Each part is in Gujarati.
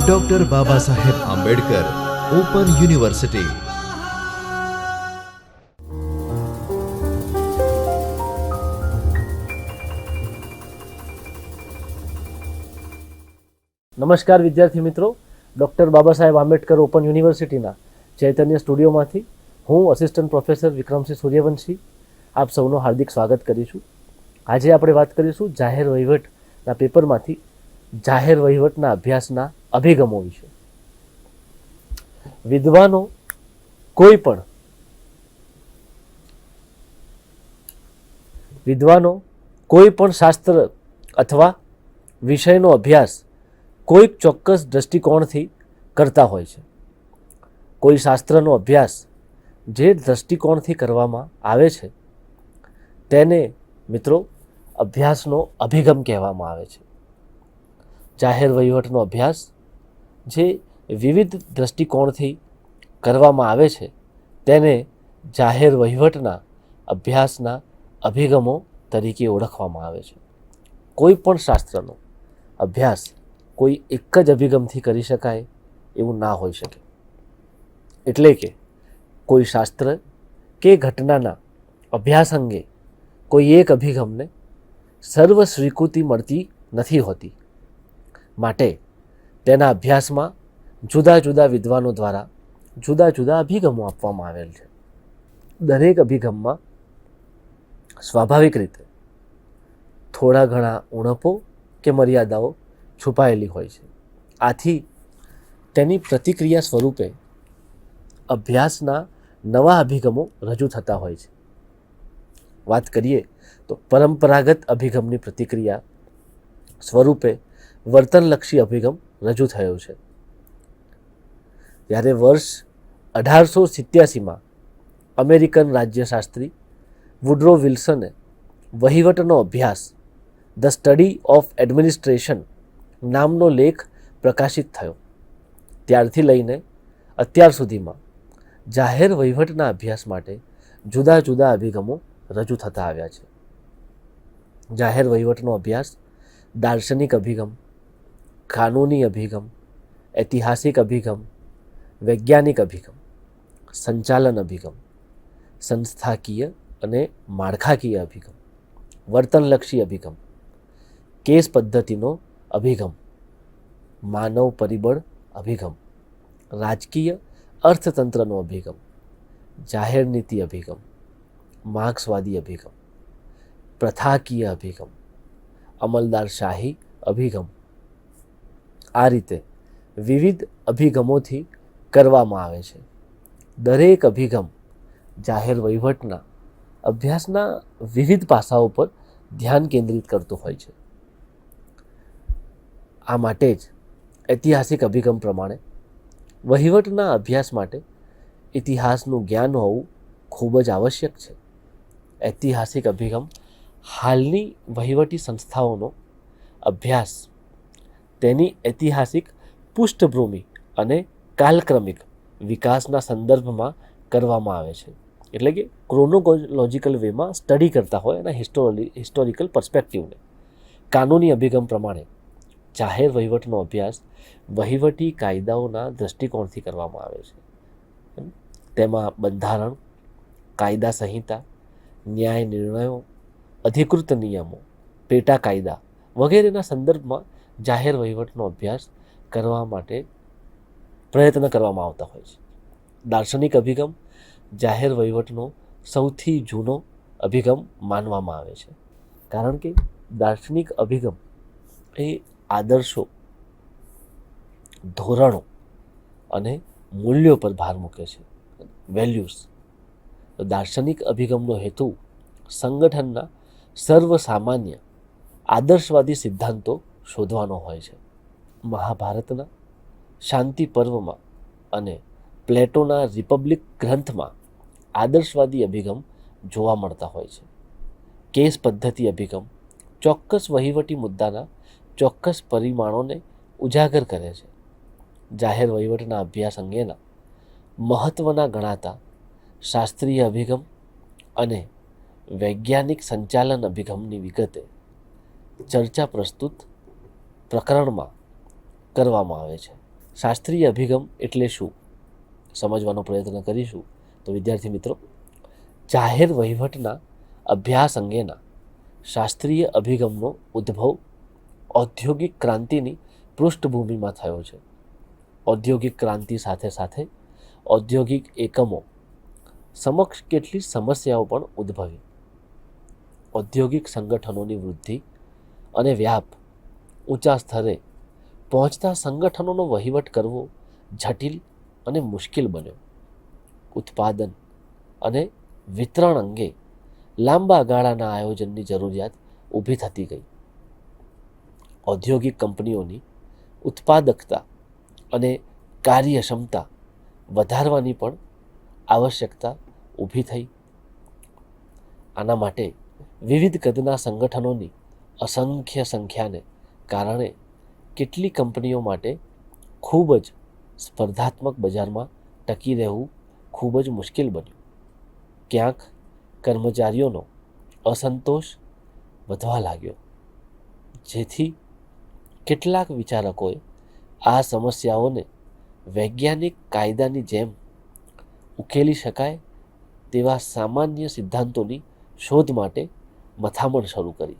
Doctor Baba Saheb Ambedkar open university નમસ્કાર વિદ્યાર્થી મિત્રો ડૉક્ટર બાબા સાહેબ આંબેડકર ઓપન યુનિવર્સિટીના ચૈતન્ય સ્ટુડિયોમાંથી હું અસિસ્ટન્ટ પ્રોફેસર વિક્રમસિંહ સૂર્યવંશી આપ સૌનું હાર્દિક સ્વાગત કરીશું. આજે આપણે વાત કરીશું જાહેર વહીવટના પેપરમાંથી જાહેર વહીવટના અભ્યાસના અભિગમો વિશે. વિદ્વાનો કોઈ પણ વિદ્વાનો કોઈ પણ શાસ્ત્ર અથવા વિષયનો અભ્યાસ કોઈક ચોક્કસ દૃષ્ટિકોણથી કરતા હોય છે. કોઈ શાસ્ત્રનો અભ્યાસ જે દૃષ્ટિકોણથી કરવામાં આવે છે, તેને મિત્રો અભ્યાસનો અભિગમ કહેવામાં આવે છે. જાહેર વહીવટનો અભ્યાસ જે વિવિધ દૃષ્ટિકોણથી કરવામાં આવે છે, તેને જાહેર વહીવટના અભ્યાસના અભિગમો તરીકે ઓળખવામાં આવે છે. કોઈ પણ શાસ્ત્રનો અભ્યાસ કોઈ એક જ અભિગમથી કરી શકાય એવું ના હોઈ શકે. એટલે કે કોઈ શાસ્ત્ર કે ઘટનાના અભ્યાસ અંગે કોઈ એક અભિગમને સર્વ સ્વીકૃતિ મળતી નથી હોતી. માટે તેના અભ્યાસમાં જુદા જુદા વિદ્વાનો દ્વારા જુદા જુદા અભિગમો આપવામાં આવેલ છે. દરેક અભિગમમાં સ્વાભાવિક રીતે થોડા ઘણા ઉણપો કે મર્યાદાઓ છુપાયેલી હોય છે. આથી તેની પ્રતિક્રિયા સ્વરૂપે અભ્યાસના નવા અભિગમો રજૂ થતા હોય છે. વાત કરીએ તો પરંપરાગત અભિગમની પ્રતિક્રિયા સ્વરૂપે વર્તનલક્ષી અભિગમ રજૂ થયો છે. જ્યારે વર્ષ અઢારસો સિત્યાસીમાં અમેરિકન રાજ્યશાસ્ત્રી વુડ્રો વિલ્સને વહીવટનો અભ્યાસ, ધ સ્ટડી ઓફ એડમિનિસ્ટ્રેશન નામનો લેખ પ્રકાશિત થયો. ત્યારથી લઈને અત્યાર સુધીમાં જાહેર વહીવટના અભ્યાસ માટે જુદા જુદા અભિગમો રજૂ થતા આવ્યા છે. જાહેર વહીવટનો અભ્યાસ દાર્શનિક અભિગમ કાનૂની અભિગમ ઐતિહાસિક અભિગમ વૈજ્ઞાનિક અભિગમ સંચાલન અભિગમ સંસ્થાકીય અને માળખાકીય અભિગમ, વર્તનલક્ષી અભિગમ, કેસ પદ્ધતિનો અભિગમ, માનવ પરિબળ અભિગમ, રાજકીય અર્થતંત્રનો અભિગમ, જાહેર નીતિ અભિગમ, માર્ક્સવાદી અભિગમ, પ્રથાકીય અભિગમ, અમલદારશાહી અભિગમ આ રીતે વિવિધ અભિગમોથી કરવામાં આવે છે. દરેક અભિગમ જાહેર વહીવટના અભ્યાસના વિવિધ પાસાઓ પર ધ્યાન કેન્દ્રિત કરતો હોય છે. આ માટે જ ઐતિહાસિક અભિગમ પ્રમાણે વહીવટના અભ્યાસ માટે ઇતિહાસનું જ્ઞાન હોવું ખૂબ જ આવશ્યક છે. ઐતિહાસિક અભિગમ હાલની વહીવટી સંસ્થાઓનો અભ્યાસ તેની ઐતિહાસિક પૃષ્ઠભૂમિ અને કાલક્રમિક વિકાસના સંદર્ભમાં કરવામાં આવે છે. એટલે કે ક્રોનોલોજિકલ વેમાં સ્ટડી કરતા હોય અને હિસ્ટોરી હિસ્ટોરિકલ પર્સપેક્ટિવને કાનૂની અભિગમ પ્રમાણે જાહેર વહીવટનો અભ્યાસ વહીવટી કાયદાઓના દૃષ્ટિકોણથી કરવામાં આવે છે. તેમાં બંધારણ, કાયદા સંહિતા, ન્યાય નિર્ણયો, અધિકૃત નિયમો, પેટા કાયદા વગેરેના સંદર્ભમાં જાહેર વહીવટનો અભ્યાસ કરવા માટે પ્રયત્ન કરવામાં આવતા હોય છે. દાર્શનિક અભિગમ જાહેર વહીવટનો સૌથી જૂનો અભિગમ માનવામાં આવે છે. કારણ કે દાર્શનિક અભિગમ એ આદર્શો, ધોરણો અને મૂલ્યો પર ભાર મૂકે છે. વેલ્યુઝ. દાર્શનિક અભિગમનો હેતુ સંગઠનના સર્વસામાન્ય આદર્શવાદી સિદ્ધાંતો શોધવાનો હોય છે. મહાભારતના શાંતિ પર્વમાં અને પ્લેટોના રિપબ્લિક ગ્રંથમાં આદર્શવાદી અભિગમ જોવા મળતા હોય છે. કેસ પદ્ધતિ અભિગમ ચોક્કસ વહીવટી મુદ્દાના ચોક્કસ પરિમાણોને ઉજાગર કરે છે. જાહેર વહીવટના અભ્યાસ અંગેના મહત્ત્વના ગણાતા શાસ્ત્રીય અભિગમ અને વૈજ્ઞાનિક સંચાલન અભિગમની વિગતે ચર્ચા પ્રસ્તુત પ્રકરણમાં કરવામાં આવે છે. શાસ્ત્રીય અભિગમ એટલે શું? સમજવાનો પ્રયત્ન કરીશું તો વિદ્યાર્થી મિત્રો, જાહેર વહીવટના અભ્યાસ અંગેના શાસ્ત્રીય અભિગમનો ઉદ્ભવ ઔદ્યોગિક ક્રાંતિની પૃષ્ઠભૂમિમાં થયો છે. ઔદ્યોગિક ક્રાંતિ સાથે સાથે ઔદ્યોગિક એકમો સમક્ષ કેટલી સમસ્યાઓ પણ ઉદ્ભવી. ઔદ્યોગિક સંગઠનોની વૃદ્ધિ અને વ્યાપ ઊંચા સ્તરે પહોંચતા સંગઠનોનો વહીવટ કરવો જટિલ અને મુશ્કેલ બન્યો. ઉત્પાદન અને વિતરણ અંગે લાંબા ગાળાના આયોજનની જરૂરિયાત ઊભી થતી ગઈ. ઔદ્યોગિક કંપનીઓની ઉત્પાદકતા અને કાર્યક્ષમતા વધારવાની પણ આવશ્યકતા ઊભી થઈ. આના માટે વિવિધ કદના સંગઠનોની અસંખ્ય સંખ્યાને કારણે કેટલી કંપનીઓ માટે ખૂબ જ સ્પર્ધાત્મક બજારમાં ટકી રહેવું ખૂબ જ મુશ્કેલ બન્યું. ક્યાંક કર્મચારીઓનો અસંતોષ વધવા લાગ્યો. જેથી કેટલાક વિચારકોએ આ સમસ્યાઓને વૈજ્ઞાનિક કાયદાની જેમ ઉકેલી શકાય તેવા સામાન્ય સિદ્ધાંતોની શોધ માટે મથામણ શરૂ કરી.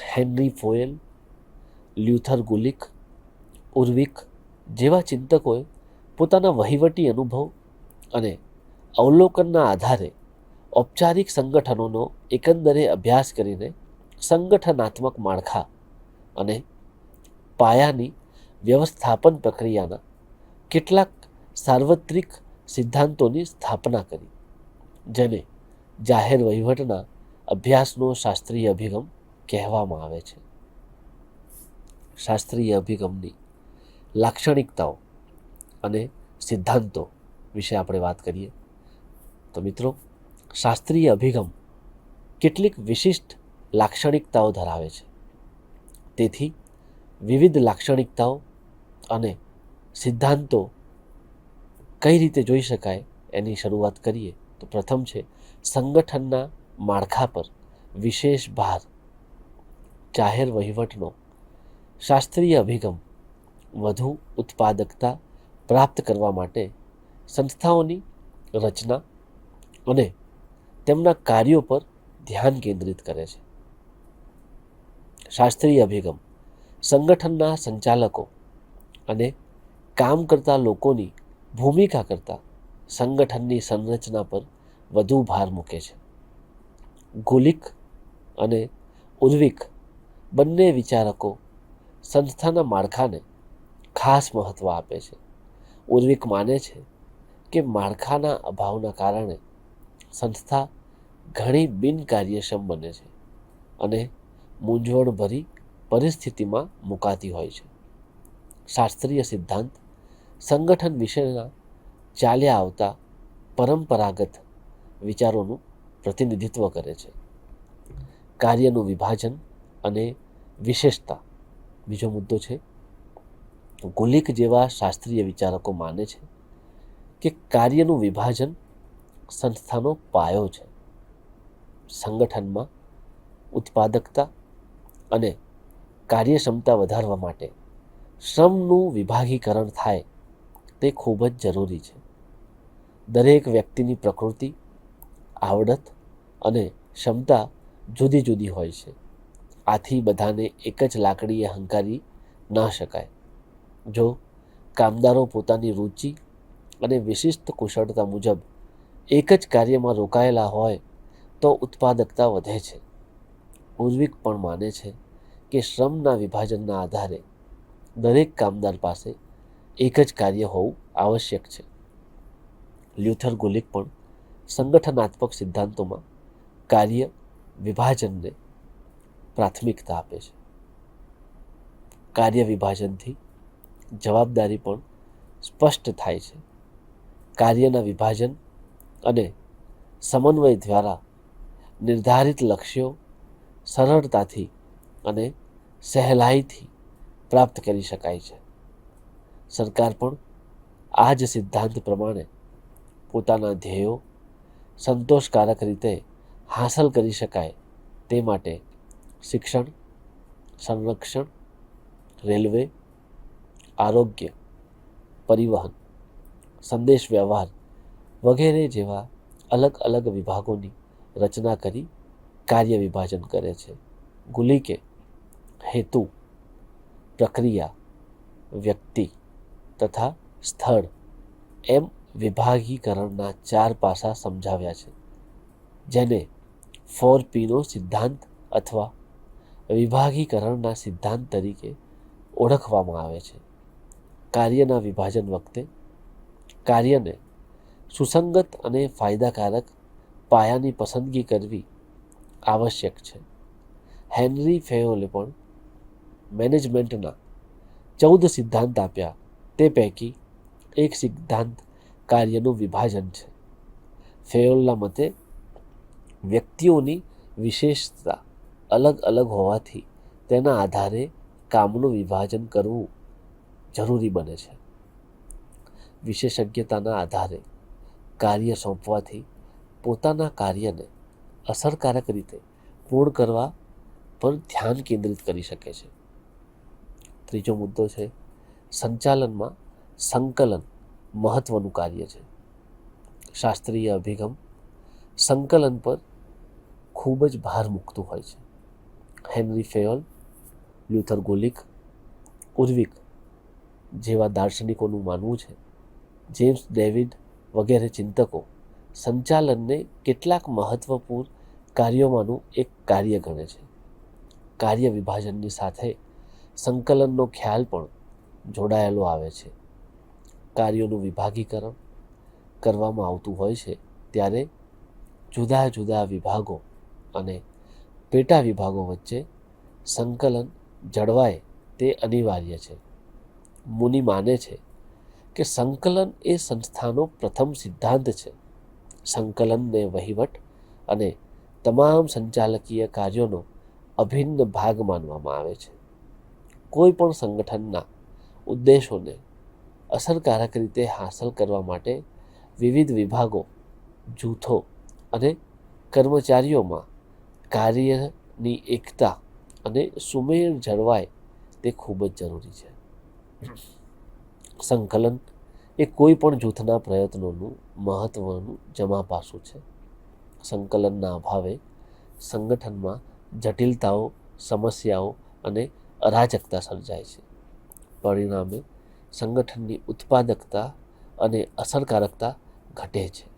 હેનરી ફોયલ, લ્યુથર ગુલિક, ઉર્વિક જેવા ચિંતકોએ પોતાના વહીવટી અનુભવ અને અવલોકનના આધારે ઔપચારિક સંગઠનોનો એકંદરે અભ્યાસ કરીને સંગઠનાત્મક માળખા અને પાયાની વ્યવસ્થાપન પ્રક્રિયાના કેટલાક સાર્વત્રિક સિદ્ધાંતોની સ્થાપના કરી, જેને જાહેર વહીવટના અભ્યાસનો શાસ્ત્રીય અભિગમ કહેવામાં આવે છે. શાસ્ત્રીય અભિગમની લાક્ષણિકતાઓ અને સિદ્ધાંતો વિશે આપણે વાત કરીએ. તો મિત્રો, શાસ્ત્રીય અભિગમ કેટલીક વિશિષ્ટ લાક્ષણિકતાઓ ધરાવે છે. તેથી, વિવિધ લાક્ષણિકતાઓ અને સિદ્ધાંતો કઈ રીતે જોઈ શકાય એની શરૂઆત કરીએ. તો પ્રથમ છે, સંગઠનના માળખા પર વિશેષ ભાર જાહેર વહીવટનો શાસ્ત્રીય અભિગમ વધુ ઉત્પાદકતા પ્રાપ્ત કરવા માટે સંસ્થાઓની રચના અને તેમના કાર્યો પર ધ્યાન કેન્દ્રિત કરે છે. શાસ્ત્રીય અભિગમ સંગઠનના સંચાલકો અને કામ કરતા લોકોની ભૂમિકા કરતાં સંગઠનની સંરચના પર વધુ ભાર મૂકે છે. ગુલિક અને ઉર્વિક બંને વિચારકો સંસ્થાના માળખાને ખાસ મહત્ત્વ આપે છે. ઉર્વિક માને છે કે માળખાના અભાવના કારણે સંસ્થા ઘણી બિનકાર્યક્ષમ બને છે અને મૂંઝવણભરી પરિસ્થિતિમાં મુકાતી હોય છે. શાસ્ત્રીય સિદ્ધાંત સંગઠન વિશેના ચાલ્યા આવતા પરંપરાગત વિચારોનું પ્રતિનિધિત્વ કરે છે. કાર્યનું વિભાજન અને વિશેષતા. બીજો મુદ્દો છે, ગુલિક જેવા શાસ્ત્રીય વિચારકો માને છે કે કાર્યનું વિભાજન સંસ્થાનો પાયો છે. સંગઠનમાં ઉત્પાદકતા અને કાર્યક્ષમતા વધારવા માટે શ્રમનું વિભાગીકરણ થાય તે ખૂબ જ જરૂરી છે. દરેક વ્યક્તિની પ્રકૃતિ, આવડત અને ક્ષમતા જુદી જુદી હોય છે. આથી બધાને એક જ લાકડીએ હંકારી ન શકાય. જો કામદારો પોતાની રુચિ અને વિશિષ્ટ કુશળતા મુજબ એક જ કાર્યમાં રોકાયેલા હોય, તો ઉત્પાદકતા વધે છે. ઉર્વિક પણ માને છે કે શ્રમના વિભાજનના આધારે દરેક કામદાર પાસે એક જ કાર્ય હોવું આવશ્યક છે. લ્યુથર ગુલિક પણ સંગઠનાત્મક સિદ્ધાંતોમાં કાર્ય વિભાજનને પ્રાથમિકતા આપે છે. કાર્ય વિભાજનથી જવાબદારી પણ સ્પષ્ટ થાય છે. કાર્યના વિભાજન અને સમન્વય દ્વારા નિર્ધારિત લક્ષ્યો સરળતાથી અને સહેલાઈથી પ્રાપ્ત કરી શકાય છે. સરકાર પણ આ જ સિદ્ધાંત પ્રમાણે પોતાના ધ્યેયો સંતોષકારક રીતે હાંસલ કરી શકાય તે માટે શિક્ષણ, સંરક્ષણ, રેલવે, આરોગ્ય, પરિવહન, સંદેશ વ્યવહાર વગેરે જેવા અલગ અલગ વિભાગોની રચના કરી કાર્ય વિભાજન કરે છે. ગુલિકે હેતુ, પ્રક્રિયા, વ્યક્તિ તથા સ્થળ એમ વિભાગીકરણના ચાર પાસા સમજાવ્યા છે. જેને ફોર પીનો સિદ્ધાંત અથવા વિભાગીકરણના સિદ્ધાંત તરીકે ઓળખવામાં આવે છે. કાર્યના વિભાજન વખતે કાર્યને સુસંગત અને ફાયદાકારક પાયાની પસંદગી કરવી આવશ્યક છે. હેનરી ફેયોલે પણ મેનેજમેન્ટના ચૌદ સિદ્ધાંત આપ્યા. તે પૈકી એક સિદ્ધાંત કાર્યનું વિભાજન છે. ફેયોલના મતે વ્યક્તિઓની વિશેષતા અલગ અલગ હોવાથી તેના આધારે કામનું વિભાજન કરવું જરૂરી બને છે. વિશેષજ્ઞતાના આધારે કાર્ય સોંપવાથી પોતાના કાર્યને અસરકારક રીતે પૂર્ણ કરવા પર ધ્યાન કેન્દ્રિત કરી શકે છે. ત્રીજો મુદ્દો છે, સંચાલનમાં સંકલન મહત્વનું કાર્ય છે. શાસ્ત્રીય અભિગમ સંકલન પર ખૂબ જ ભાર મૂકતું હોય છે. હેનરી ફેયોલ લ્યુથર ગોલિક, ઉર્વિક જેવા દાર્શનિકોનું માનવું છે. જેમ્સ ડેવિડ વગેરે ચિંતકો સંચાલનને કેટલાક મહત્વપૂર્ણ કાર્યોમાંનું એક કાર્ય ગણે છે. કાર્ય વિભાજનની સાથે સંકલનનો ખ્યાલ પણ જોડાયેલો આવે છે. કાર્યોનું વિભાગીકરણ કરવામાં આવતું હોય છે ત્યારે જુદા જુદા વિભાગો અને પેટા વિભાગો વચ્ચે સંકલન જળવાય તે અનિવાર્ય છે. મુનિ માને છે કે સંકલન એ સંસ્થાનો પ્રથમ સિદ્ધાંત છે. સંકલનને વહીવટ અને તમામ સંચાલકીય કાર્યોનો અભિન્ન ભાગ માનવામાં આવે છે. કોઈ પણ સંગઠનના ઉદ્દેશોને અસરકારક રીતે હાંસલ કરવા માટે વિવિધ વિભાગો, જૂથો અને કર્મચારીઓમાં કાર્યની એકતા અને સુમેળ જળવાય તે ખૂબ જ જરૂરી છે. સંકલન એ કોઈ પણ જૂથના પ્રયત્નોનું મહત્વનું જમા પાસું છે. સંકલનના અભાવે સંગઠનમાં જટિલતાઓ, સમસ્યાઓ અને અરાજકતા સર્જાય છે. પરિણામે સંગઠનની ઉત્પાદકતા અને અસરકારકતા ઘટે છે.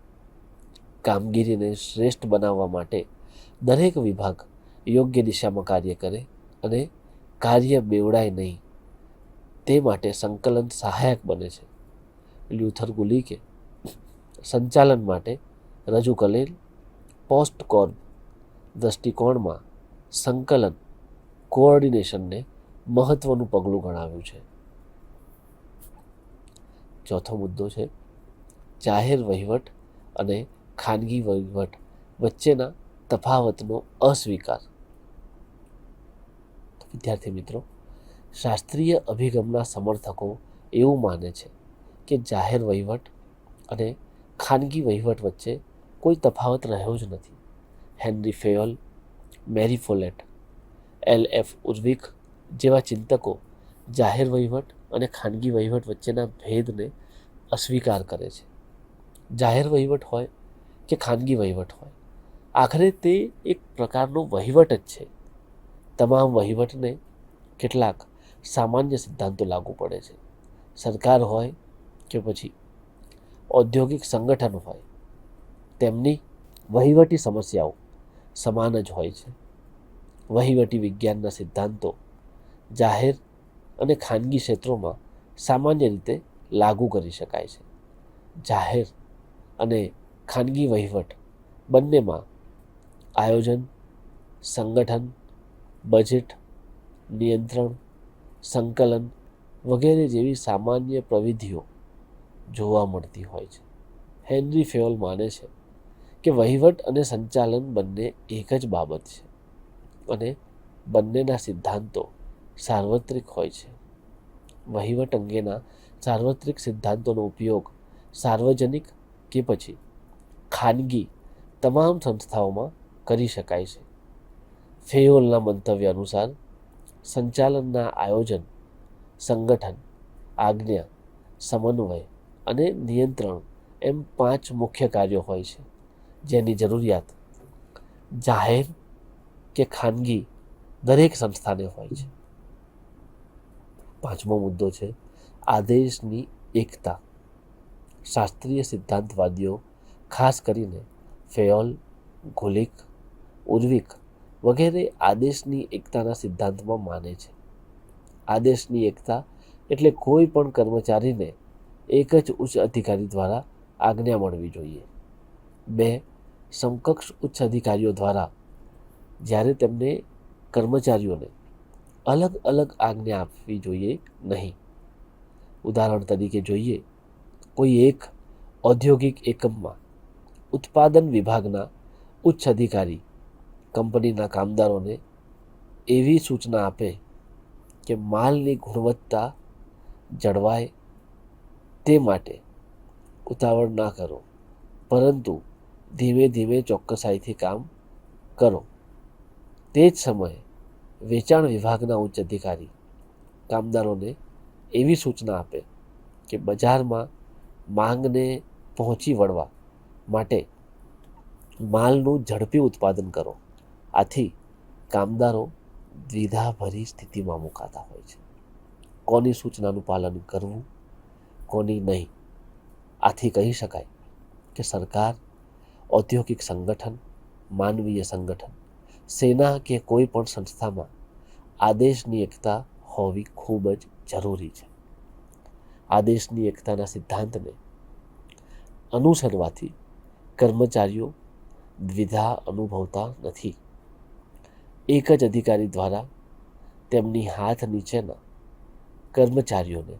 કામગીરીને શ્રેષ્ઠ બનાવવા માટે દરેક વિભાગ યોગ્ય દિશામાં કાર્ય કરે અને કાર્ય બેવડાય નહીં, તે માટે સંકલન સહાયક બને છે. લ્યુથર ગુલિકે સંચાલન માટે રજૂ કરેલ પોસ્ટ કોર્બ દૃષ્ટિકોણમાં સંકલન કોઓર્ડિનેશનને મહત્વનું પગલું ગણાવ્યું છે. ચોથો મુદ્દો છે, જાહેર વહીવટ અને ખાનગી વહીવટ વચ્ચેના તફાવતનો અસ્વીકાર. વિદ્યાર્થી મિત્રો, શાસ્ત્રીય અભિગમના સમર્થકો એવું માને છે કે જાહેર વહીવટ અને ખાનગી વહીવટ વચ્ચે કોઈ તફાવત રહ્યો જ નથી. Henri Fayol, Mary Follett, L F Urwick જેવા ચિંતકો જાહેર વહીવટ અને ખાનગી વહીવટ વચ્ચેના ભેદને અસ્વીકાર કરે છે. જાહેર વહીવટ હોય કે ખાનગી વહીવટ હોય? આખરે તે એક પ્રકારનો વહીવટ જ છે. તમામ વહીવટને કેટલાક સામાન્ય સિદ્ધાંતો લાગુ પડે છે. સરકાર હોય કે પછી ઔદ્યોગિક સંગઠન હોય, તેમની વહીવટી સમસ્યાઓ સમાન જ હોય છે. વહીવટી વિજ્ઞાનના સિદ્ધાંતો જાહેર અને ખાનગી ક્ષેત્રોમાં સામાન્ય રીતે લાગુ કરી શકાય છે. જાહેર અને ખાનગી વહીવટ બંનેમાં આયોજન, સંગઠન બજેટ નિયંત્રણ, સંકલન વગેરે જેવી સામાન્ય પ્રવિધિઓ જોવા મળતી હોય છે. હેનરી ફેઓલ માને છે કે વહીવટ અને સંચાલન બંને એક જ બાબત છે અને બંનેના સિદ્ધાંતો સાર્વત્રિક હોય છે. વહીવટ અંગેના સાર્વત્રિક સિદ્ધાંતોનો ઉપયોગ સાર્વજનિક કે પછી ખાનગી તમામ સંસ્થાઓમાં કરી શકાય છે. ફેયોલના મંતવ્ય અનુસાર, સંચાલનના આયોજન, સંગઠન, આજ્ઞા, સમન્વય અને નિયંત્રણ એમ પાંચ મુખ્ય કાર્યો હોય છે. જેની જરૂરિયાત જાહેર કે ખાનગી દરેક સંસ્થાને હોય છે. પાંચમો મુદ્દો છે, આદેશની એકતા. શાસ્ત્રીય સિદ્ધાંતવાદીઓ, ખાસ કરીને ફેયોલ ગુલિક ઉર્વિક વગેરે આદેશની એકતાના સિદ્ધાંતમાં માને છે. આદેશની એકતા એટલે કોઈ પણ કર્મચારીને એક જ ઉચ્ચ અધિકારી દ્વારા આજ્ઞા મળવી જોઈએ. બે, સમકક્ષ ઉચ્ચ અધિકારીઓ દ્વારા જ્યારે તેમને કર્મચારીઓને અલગ અલગ આજ્ઞા આપવી જોઈએ નહીં. ઉદાહરણ તરીકે જોઈએ, કોઈ એક ઔદ્યોગિક એકમમાં ઉત્પાદન વિભાગના ઉચ્ચ અધિકારી કંપનીના કામદારોને એવી સૂચના આપે કે માલની ગુણવત્તા જળવાય તે માટે ઉતાવળ ના કરો, પરંતુ ધીમે ધીમે ચોક્કસાઈથી કામ કરો. તે જ સમયે વેચાણ વિભાગના ઉચ્ચ અધિકારી કામદારોને એવી સૂચના આપે કે બજારમાં માંગને પહોંચી વળવા માટે માલનું ઝડપી ઉત્પાદન કરો. આથી કામદારો દ્વિધાભરી સ્થિતિમાં મુકાતા હોય છે. કોની સૂચનાનું પાલન કરવું, કોની નહીં, આથી કહી શકાય કે સરકાર, ઔદ્યોગિક સંગઠન, માનવીય સંગઠન, સેના કે કોઈ પણ સંસ્થામાં આદેશની એકતા હોવી ખૂબ જ જરૂરી છે. આદેશની એકતાના સિદ્ધાંતને અનુસરવાથી કર્મચારીઓ દ્વિધા અનુભવતા નથી. એક જ અધિકારી દ્વારા તેમની હાથ નીચેના કર્મચારીઓને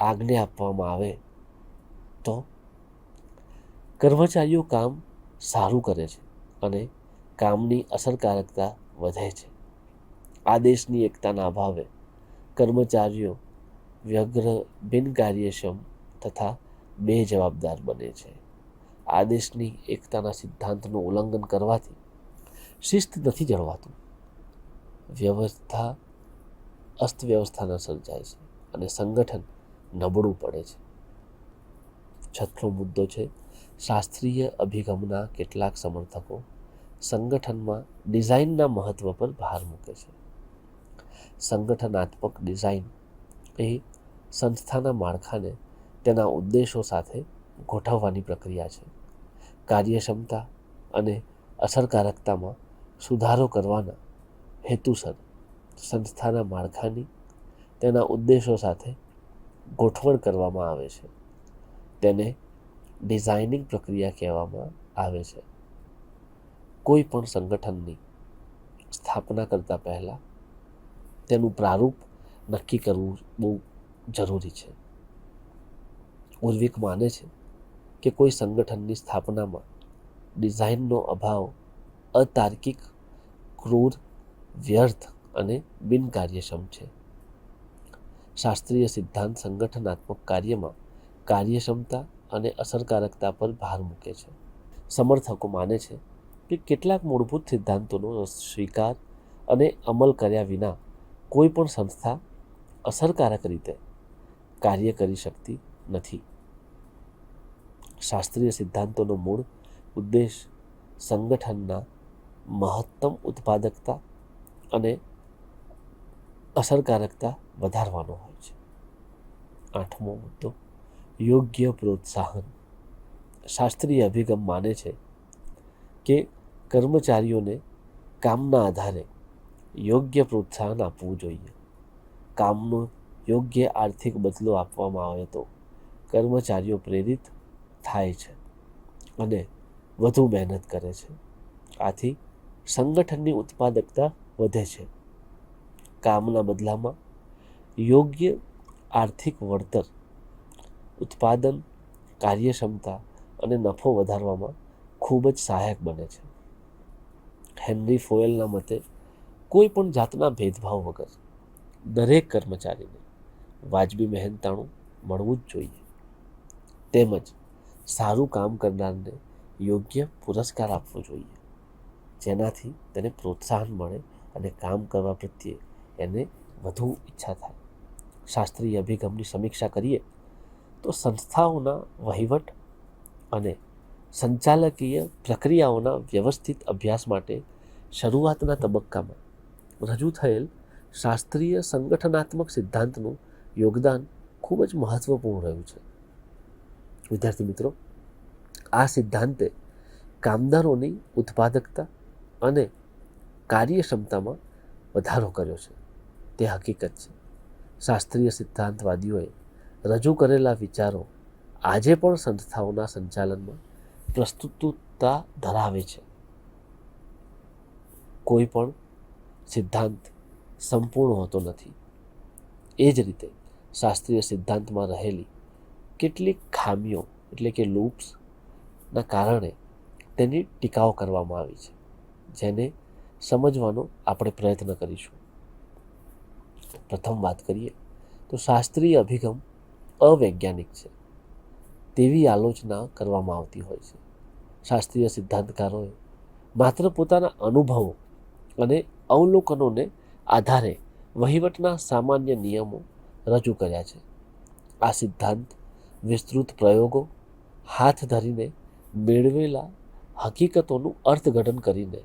આજ્ઞા આપવામાં આવે તો કર્મચારીઓ કામ સારું કરે છે અને કામની અસરકારકતા વધે છે. આદેશની એકતાના અભાવે કર્મચારીઓ વ્યગ્ર, બિનકાર્યક્ષમ તથા બેજવાબદાર બને છે. આદેશની એકતાના સિદ્ધાંતનું ઉલ્લંઘન કરવાથી શિસ્ત નથી જળવાતું. વ્યવસ્થા અસ્તવ્યવસ્થાના સર્જાય છે અને સંગઠન નબળું પડે છે. છઠ્ઠો મુદ્દો છે, શાસ્ત્રીય અભિગમના કેટલાક સમર્થકો સંગઠનમાં ડિઝાઇનના મહત્વ પર ભાર મૂકે છે. સંગઠનાત્મક ડિઝાઇન એ સંસ્થાના માળખાને તેના ઉદ્દેશો સાથે ગોઠવવાની પ્રક્રિયા છે. કાર્યક્ષમતા અને અસરકારકતામાં સુધારો કરવાના હેતુસર સંસ્થાના માળખાની તેના ઉદ્દેશો સાથે ગોઠવણ કરવામાં આવે છે. તેને ડિઝાઇનિંગ પ્રક્રિયા કહેવામાં આવે છે. કોઈ પણ સંગઠનની સ્થાપના કરતાં પહેલાં તેનું પ્રારૂપ નક્કી કરવું બહુ જરૂરી છે. ઉર્વિક માને છે કે કોઈ સંગઠનની સ્થાપનામાં ડિઝાઇનનો અભાવ અતાર્કિક, ક્રૂર વ્યર્થ અને બિનકાર્યક્ષમ છે. શાસ્ત્રીય સિદ્ધાંત સંગઠનાત્મક કાર્યમાં કાર્યક્ષમતા અને અસરકારકતા પર ભાર મૂકે છે. સમર્થકો માને છે કે કેટલાક મૂળભૂત સિદ્ધાંતોનો સ્વીકાર અને અમલ કર્યા વિના કોઈ પણ સંસ્થા અસરકારક રીતે કાર્ય કરી શકતી નથી. શાસ્ત્રીય સિદ્ધાંતોનો મૂળ ઉદ્દેશ સંગઠનના મહત્તમ ઉત્પાદકતા અને અસરકારકતા વધારવાનો હોય છે. આઠમો મુદ્દો, યોગ્ય પ્રોત્સાહન. શાસ્ત્રીય અભિગમ માને છે કે કર્મચારીઓને કામના આધારે યોગ્ય પ્રોત્સાહન આપવું જોઈએ. કામનો યોગ્ય આર્થિક બદલો આપવામાં આવે તો કર્મચારીઓ પ્રેરિત થાય છે અને વધુ મહેનત કરે છે. આથી સંગઠનની ઉત્પાદકતા વધે છે. કામના બદલામાં યોગ્ય આર્થિક વળતર, ઉત્પાદન, કાર્યક્ષમતા અને નફો વધારવામાં ખૂબ જ સહાયક બને છે. હેનરી ફોયલના મતે, કોઈ પણ જાતના ભેદભાવ વગર દરેક કર્મચારીને વાજબી મહેનતાણું મળવું જ જોઈએ. તેમજ સારું કામ કરનારને યોગ્ય પુરસ્કાર આપવો જોઈએ, જેનાથી તેને પ્રોત્સાહન મળે અને કામ કરવા પ્રત્યે એને વધુ ઈચ્છા થાય. શાસ્ત્રીય અભિગમની સમીક્ષા કરીએ તો સંસ્થાઓના વહીવટ અને સંચાલકીય પ્રક્રિયાઓના વ્યવસ્થિત અભ્યાસ માટે શરૂઆતના તબક્કામાં રજૂ થયેલ શાસ્ત્રીય સંગઠનાત્મક સિદ્ધાંતનું યોગદાન ખૂબ જ મહત્વપૂર્ણ રહ્યું છે. વિદ્યાર્થી મિત્રો, આ સિદ્ધાંતે કામદારોની ઉત્પાદકતા અને કાર્યક્ષમતામાં વધારો કર્યો છે. તે હકીકત છે. શાસ્ત્રીય સિદ્ધાંતવાદીઓએ રજૂ કરેલા વિચારો આજે પણ સંસ્થાઓના સંચાલનમાં પ્રસ્તુતતા ધરાવે છે. કોઈ પણ સિદ્ધાંત સંપૂર્ણ હોતો નથી. એ જ રીતે શાસ્ત્રીય સિદ્ધાંતમાં રહેલી કેટલીક ખામીઓ એટલે કે લૂપ્સના કારણે તેની ટીકાઓ કરવામાં આવી છે, જેને સમજવાનો આપણે પ્રયત્ન કરીશું. પ્રથમ વાત કરીએ તો શાસ્ત્રીય અભિગમ અવૈજ્ઞાનિક છે. તેવી આલોચના કરવામાં આવતી હોય છે. શાસ્ત્રીય સિદ્ધાંતકારોએ માત્ર પોતાના અનુભવો અને અવલોકનોને આધારે વહીવટના સામાન્ય નિયમો રજૂ કર્યા છે. આ સિદ્ધાંત વિસ્તૃત પ્રયોગો હાથ ધરીને મેળવેલા હકીકતોનું અર્થઘટન કરીને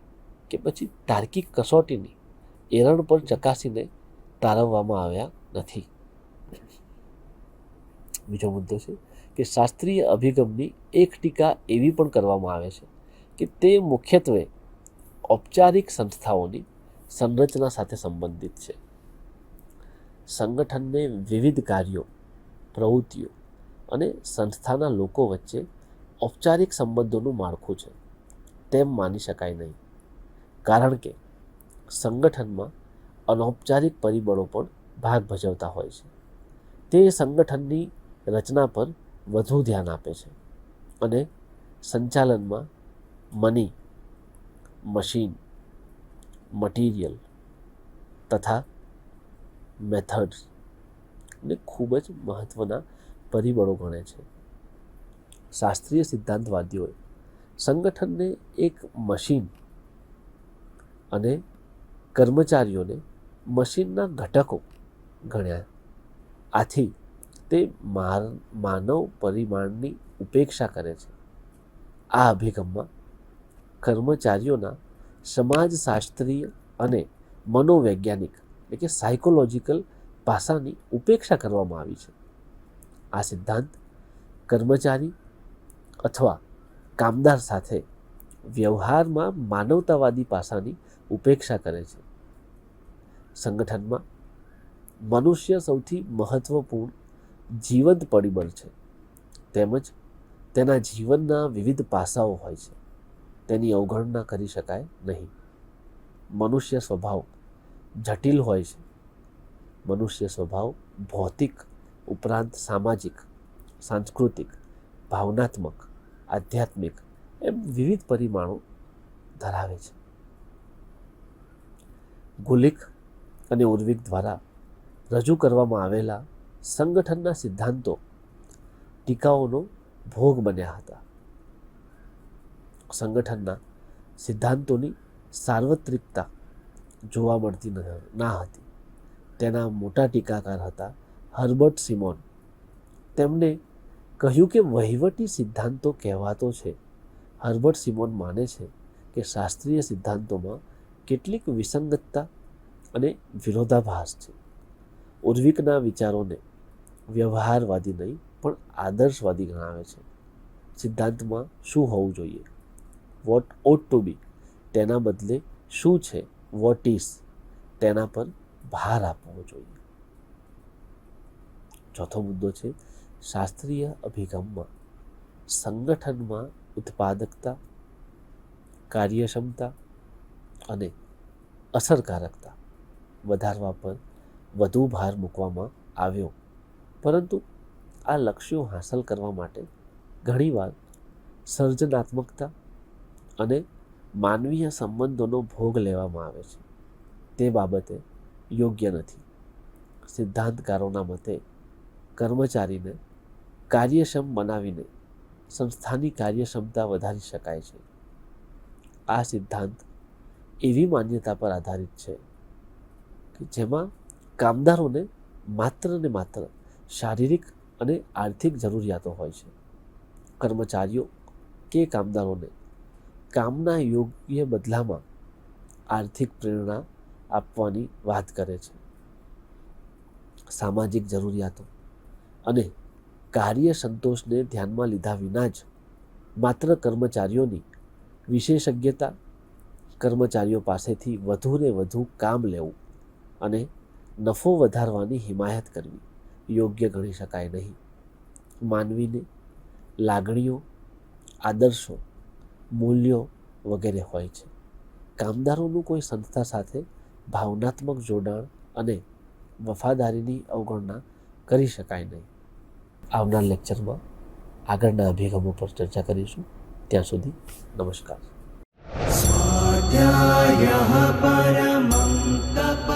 કે પછી તાર્કિક કસોટીની એરણ પર ચકાસીને તારવવામાં આવ્યા નથી. બીજો મુદ્દો છે કે શાસ્ત્રીય અભિગમની એક ટીકા એવી પણ કરવામાં આવે છે કે તે મુખ્યત્વે ઔપચારિક સંસ્થાઓની સંરચના સાથે સંબંધિત છે. સંગઠનને વિવિધ કાર્યો, પ્રવૃત્તિઓ અને સંસ્થાના લોકો વચ્ચે ઔપચારિક સંબંધોનું માળખું છે. તેમ માની શકાય નહીં. કારણ કે સંગઠનમાં અનૌપચારિક પરિબળો પણ ભાગ ભજવતા હોય છે. તે સંગઠનની રચના પર વધુ ધ્યાન આપે છે અને સંચાલનમાં મની મશીન મટીરિયલ તથા મેથડ્સ ને ખૂબ જ મહત્ત્વના પરિબળો ગણે છે. શાસ્ત્રીય સિદ્ધાંતવાદીઓએ સંગઠનને એક મશીન અને કર્મચારીઓને મશીનના ઘટકો ગણ્યા. આથી તે માર, માનવ પરિમાણની ઉપેક્ષા કરે છે. આ અભિગમમાં કર્મચારીઓના સમાજશાસ્ત્રીય અને મનોવૈજ્ઞાનિક, એટલે કે સાયકોલોજીકલ પાસાની ઉપેક્ષા કરવામાં આવી છે. આ સિદ્ધાંત કર્મચારી અથવા કામદાર સાથે વ્યવહારમાં માનવતાવાદી પાસાની ઉપેક્ષા કરે છે. સંગઠનમાં મનુષ્ય સૌથી મહત્વપૂર્ણ જીવંત પરિબળ છે. તેમજ તેના જીવનના વિવિધ પાસાઓ હોય છે. તેની અવગણના કરી શકાય નહીં. મનુષ્ય સ્વભાવ જટિલ હોય છે. મનુષ્ય સ્વભાવ ભૌતિક, ઉપરાંત સામાજિક, સાંસ્કૃતિક, ભાવનાત્મક, આધ્યાત્મિક એમ વિવિધ પરિમાણો ધરાવે છે. ગુલિક અને ઉર્વિક દ્વારા રજૂ કરવામાં આવેલા સંગઠનના સિદ્ધાંતો ટીકાઓનો ભોગ બન્યા હતા. સંગઠનના સિદ્ધાંતોની સાર્વત્રિકતા જોવા મળતી ન- હતી. તેના મોટા ટીકાકાર હતા હર્બર્ટ સિમોન. તેમણે કહ્યું કે વહીવટી સિદ્ધાંતો કહેવાતો છે. હર્બર્ટ સિમોન માને છે કે શાસ્ત્રીય સિદ્ધાંતોમાં કેટલીક વિસંગતતા અને વિરોધાભાસ છે. ઉર્વિકના વિચારોને વ્યવહારવાદી નહીં, પણ આદર્શવાદી ગણાવે છે. સિદ્ધાંતમાં શું હોવું જોઈએ? વોટ ઓટ ટુ બી તેના બદલે શું છે? વોટ ઇઝ તેના પર ભાર આપવો જોઈએ. ચોથો મુદ્દો છે શાસ્ત્રીય અભિગમમાં સંગઠનમાં ઉત્પાદકતા, કાર્યક્ષમતા અને અસરકારકતા વધારવા પર વધુ ભાર મૂકવામાં આવ્યો. પરંતુ આ લક્ષ્યો હાંસલ કરવા માટે ઘણીવાર સર્જનાત્મકતા અને માનવીય સંબંધોનો ભોગ લેવામાં આવે છે. તે બાબતે યોગ્ય નથી. સિદ્ધાંતકારોના મતે કર્મચારીને કાર્યક્ષમ બનાવીને સંસ્થાની કાર્યક્ષમતા વધારી શકાય છે. આ સિદ્ધાંત એવી માન્યતા પર આધારિત છે કે જેમાં કામદારોને માત્ર ને માત્ર શારીરિક અને આર્થિક જરૂરિયાતો હોય છે. કર્મચારીઓ કે કામદારોને કામના યોગ્ય બદલામાં આર્થિક પ્રેરણા આપવાની વાત કરે છે. સામાજિક જરૂરિયાતો અને કાર્ય સંતોષને ધ્યાનમાં લીધા વિના જ માત્ર કર્મચારીઓની વિશેષજ્ઞતા કર્મચારીઓ પાસેથી વધુને વધુ કામ લેવું અને નફો વધારવાની હિમાયત કરવી યોગ્ય ગણી શકાય નહીં. માનવીને લાગણીઓ, આદર્શો, મૂલ્યો વગેરે હોય છે. કામદારોનું કોઈ સંસ્થા સાથે ભાવનાત્મક જોડાણ અને વફાદારીની અવગણના કરી શકાય નહીં. આવનાર લેક્ચરમાં આગળના અભિગમો પર ચર્ચા કરીશું. ત્યાં સુધી નમસ્કાર. स्वाध्यायः परमं तप